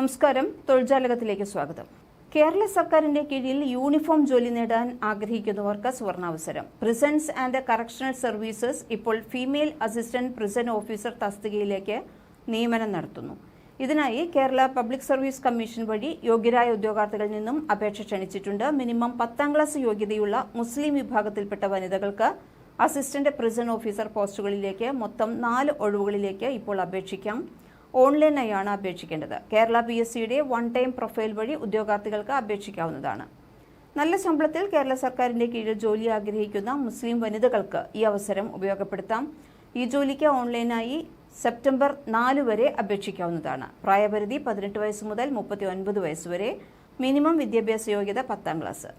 നമസ്കാരം. തൊഴിൽജാലകത്തിലേക്ക് സ്വാഗതം. കേരള സർക്കാരിന്റെ കീഴിൽ യൂണിഫോം ജോലി നേടാൻ ആഗ്രഹിക്കുന്നവർക്ക് സുവർണാവസരം. പ്രിസൻസ് ആൻഡ് കറക്ഷണൽ സർവീസസ് ഇപ്പോൾ ഫീമെയിൽ അസിസ്റ്റന്റ് പ്രിസൺ ഓഫീസർ തസ്തികയിലേക്ക് നിയമനം നടത്തുന്നു. ഇതിനായി കേരള പബ്ലിക് സർവീസ് കമ്മീഷൻ വഴി യോഗ്യരായ ഉദ്യോഗാർത്ഥികളിൽ നിന്നും അപേക്ഷ ക്ഷണിച്ചിട്ടുണ്ട്. മിനിമം പത്താം ക്ലാസ് യോഗ്യതയുള്ള മുസ്ലിം വിഭാഗത്തിൽപ്പെട്ട വനിതകൾക്ക് അസിസ്റ്റന്റ് പ്രിസൺ ഓഫീസർ പോസ്റ്റുകളിലേക്ക് മൊത്തം നാല് ഒഴിവുകളിലേക്ക് ഇപ്പോൾ അപേക്ഷിക്കാം. ഓൺലൈനായാണ് അപേക്ഷിക്കേണ്ടത്. കേരള പി എസ് സിയുടെ വൺ ടൈം പ്രൊഫൈൽ വഴി ഉദ്യോഗാർത്ഥികൾക്ക് അപേക്ഷിക്കാവുന്നതാണ്. നല്ല ശമ്പളത്തിൽ കേരള സർക്കാരിന്റെ കീഴിൽ ജോലി ആഗ്രഹിക്കുന്ന മുസ്ലിം വനിതകൾക്ക് ഈ അവസരം ഉപയോഗപ്പെടുത്താം. ഈ ജോലിക്ക് ഓൺലൈനായി സെപ്റ്റംബർ നാല് വരെ അപേക്ഷിക്കാവുന്നതാണ്. പ്രായപരിധി പതിനെട്ട് വയസ്സ് മുതൽ മുപ്പത്തി ഒൻപത് വയസ്സ് വരെ. മിനിമം വിദ്യാഭ്യാസ യോഗ്യത പത്താം ക്ലാസ്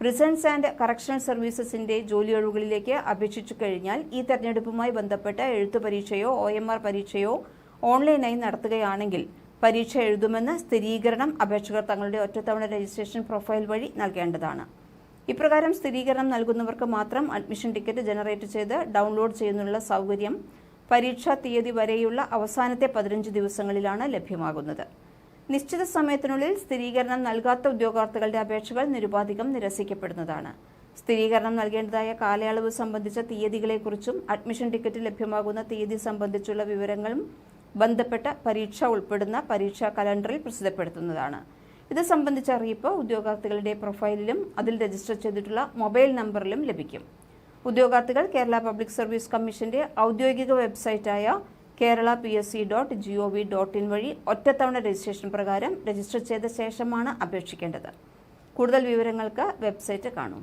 പ്രിസൺസ് ആൻഡ് കറക്ഷണൽ സർവീസസിന്റെ ജോലിയൊഴിവുകളിലേക്ക് അപേക്ഷിച്ചു കഴിഞ്ഞാൽ ഈ തെരഞ്ഞെടുപ്പുമായി ബന്ധപ്പെട്ട എഴുത്തു പരീക്ഷയോ ഒ പരീക്ഷയോ ഓൺലൈനായി നടത്തുകയാണെങ്കിൽ പരീക്ഷ എഴുതുമെന്ന് സ്ഥിരീകരണം അപേക്ഷകർ തങ്ങളുടെ ഒറ്റത്തവണ രജിസ്ട്രേഷൻ പ്രൊഫൈൽ വഴി നൽകേണ്ടതാണ്. ഇപ്രകാരം സ്ഥിരീകരണം നൽകുന്നവർക്ക് മാത്രം അഡ്മിഷൻ ടിക്കറ്റ് ജനറേറ്റ് ചെയ്ത് ഡൗൺലോഡ് ചെയ്യുന്നതിനുള്ള സൗകര്യം പരീക്ഷാ തീയതി വരെയുള്ള അവസാനത്തെ പതിനഞ്ച് ദിവസങ്ങളിലാണ് ലഭ്യമാകുന്നത്. നിശ്ചിത സമയത്തിനുള്ളിൽ സ്ഥിരീകരണം നൽകാത്ത ഉദ്യോഗാർത്ഥികളുടെ അപേക്ഷകൾ നിരുപാധികം നിരസിക്കപ്പെടുന്നതാണ്. സ്ഥിരീകരണം നൽകേണ്ടതായ കാലയളവ് സംബന്ധിച്ച തീയതികളെക്കുറിച്ചും അഡ്മിഷൻ ടിക്കറ്റ് ലഭ്യമാകുന്ന തീയതി സംബന്ധിച്ചുള്ള വിവരങ്ങളും ബന്ധപ്പെട്ട പരീക്ഷ ഉൾപ്പെടുന്ന പരീക്ഷാ കലണ്ടറിൽ പ്രസിദ്ധപ്പെടുത്തുന്നതാണ്. ഇത് സംബന്ധിച്ച അറിയിപ്പ് ഉദ്യോഗാർത്ഥികളുടെ പ്രൊഫൈലിലും അതിൽ രജിസ്റ്റർ ചെയ്തിട്ടുള്ള മൊബൈൽ നമ്പറിലും ലഭിക്കും. ഉദ്യോഗാർത്ഥികൾ കേരള പബ്ലിക് സർവീസ് കമ്മീഷന്റെ ഔദ്യോഗിക വെബ്സൈറ്റായ Kerala P S C dot G O V dot in വഴി ഒറ്റത്തവണ രജിസ്ട്രേഷൻ പ്രകാരം രജിസ്റ്റർ ചെയ്ത ശേഷമാണ് അപേക്ഷിക്കേണ്ടത്. കൂടുതൽ വിവരങ്ങൾക്ക് വെബ്സൈറ്റ് കാണും.